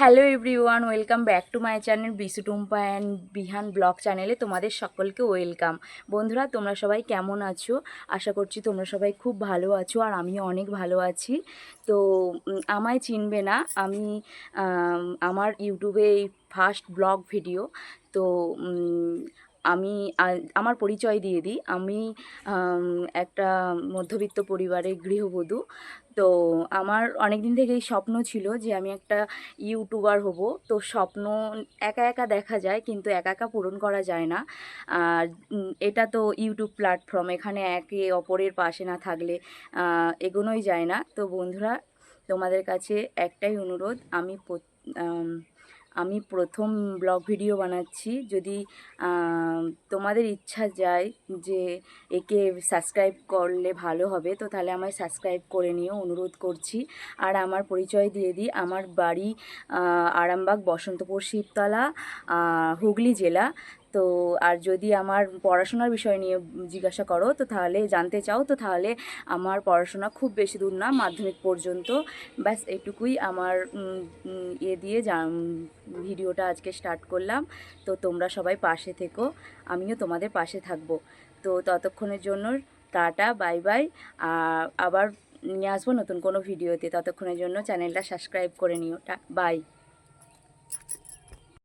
Hello everyone welcome back to my channel Bisu Tumpa and Bihan vlog চ্যানেলে তোমাদের সকলকে welcome বন্ধুরা, তোমরা সবাই কেমন আছো? আশা করছি তোমরা সবাই খুব ভালো আছো আর আমিও অনেক ভালো আছি। তো আমায় চিনবে না, আমি আমার ইউটিউবে এই ফার্স্ট ব্লগ ভিডিও তো আমি আমার পরিচয় দিয়ে দিই। আমি একটা মধ্যবিত্ত পরিবারের গৃহবধূ। তো আমার অনেক দিন থেকেই স্বপ্ন ছিল যে আমি একটা ইউটিউবার হব। তো স্বপ্ন একা একা দেখা যায় কিন্তু একা একা পূরণ করা যায় না। আর এটা তো ইউটিউব প্ল্যাটফর্ম, এখানে একে অপরের পাশে না থাকলে এগোনোই যায় না। তো বন্ধুরা, তোমাদের কাছে একটাই অনুরোধ আমি আম, প্রথম ব্লগ ভিডিও বানাচ্ছি। যদি তোমাদের ইচ্ছা যায় যে একে সাবস্ক্রাইব করলে ভালো হবে তো তাহলে আমায় সাবস্ক্রাইব করে নিও অনুরোধ করছি। আর আমার পরিচয় দিয়ে দিই আমার বাড়ি আরামবাগ বসন্তপুর শিবতলা হুগলি জেলা। তো আর যদি আমার পড়াশোনার বিষয় নিয়ে জিজ্ঞাসা করো তো তাহলে জানতে চাও তো তাহলে আমার পড়াশোনা খুব বেশি দূর না মাধ্যমিক পর্যন্ত। ব্যাস এটুকুই আমার উম, ইয়ে দিয়ে ভিডিওটা আজকে স্টার্ট করলাম। তো তোমরা সবাই পাশে থেকো আমিও তোমাদের পাশে থাকব। তো ততক্ষণের জন্য টাটা বাই বাই। আবার নিয়ে আসব নতুন কোনো ভিডিওতে। ততক্ষণের জন্য চ্যানেলটা সাবস্ক্রাইব করে নিও। বাই।